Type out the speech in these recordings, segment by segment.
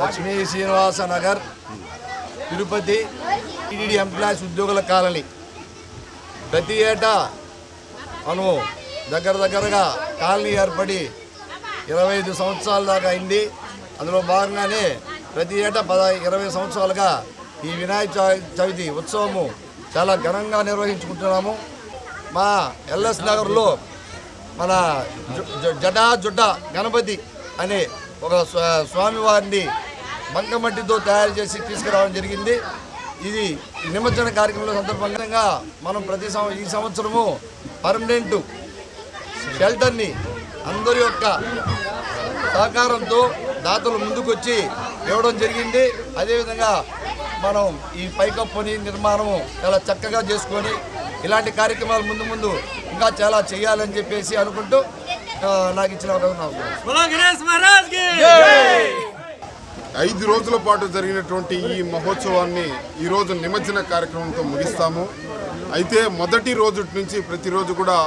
Lakshmi Srinivasa Nagar Tirupati TDD employees ఉద్యోగుల colony. ప్రతి ఏటా మనం దగ్గర దగ్గరగా కాలనీ ఏర్పడి ఇరవై ఐదు సంవత్సరాల దాకా అయింది. అందులో భాగంగానే ప్రతి ఏటా పద ఇరవై సంవత్సరాలుగా ఈ వినాయక చవి- చవితి ఉత్సవము చాలా ఘనంగా నిర్వహించుకుంటున్నాము. మా ఎల్ఎస్ నగర్లో మన జు- జటా జుడ్డ గణపతి అనే ఒక స్వా- స్వామివారిని బంకమట్టితో తయారు చేసి తీసుకురావడం జరిగింది. ఇది నిమజ్జన కార్యక్రమంలో సందర్భంగా మనం ప్రతి సంవ ఈ సంవత్సరము పర్మనెంట్ షెల్టర్ని అందరి యొక్క సహకారంతో దాతలు ముందుకొచ్చి ఇవ్వడం జరిగింది. అదేవిధంగా మనం ఈ పైకప్పుని నిర్మాణము చాలా చక్కగా చేసుకొని ఇలాంటి కార్యక్రమాలు ముందు ముందు ఇంకా చాలా చేయాలని చెప్పేసి అనుకుంటూ నాకు ఇచ్చిన అవకాశం. ఐదు రోజుల పాటు జరిగినటువంటి ఈ మహోత్సవాన్ని ఈరోజు నిమజ్జన కార్యక్రమంతో ముగిస్తాము. అయితే మొదటి రోజు నుంచి ప్రతిరోజు కూడా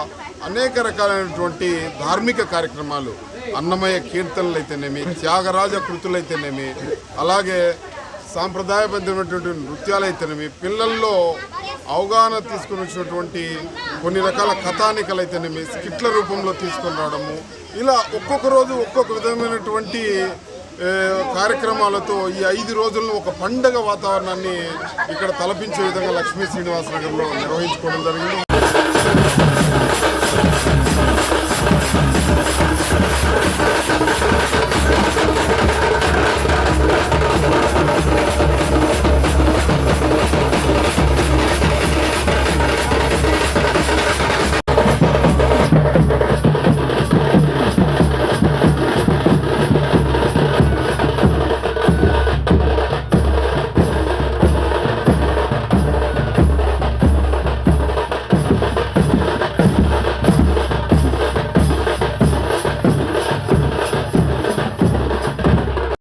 అనేక రకాలైనటువంటి ధార్మిక కార్యక్రమాలు అన్నమయ్య కీర్తనలు అయితేనేమి త్యాగరాజ కృతులు అయితేనేమి అలాగే సాంప్రదాయబద్ధమైనటువంటి నృత్యాలు అయితేనేమి పిల్లల్లో అవగాహన తీసుకుని వచ్చినటువంటి కొన్ని రకాల కథానికలు అయితేనేమి స్కిట్ల రూపంలో తీసుకొని రావడము ఇలా ఒక్కొక్క రోజు ఒక్కొక్క విధమైనటువంటి కార్యక్రమాలతో ఈ ఐదు రోజుల్లో ఒక పండగ వాతావరణాన్ని ఇక్కడ తలపించే విధంగా లక్ష్మీ శ్రీనివాసనగర్లో నిర్వహించుకోవడం జరిగింది.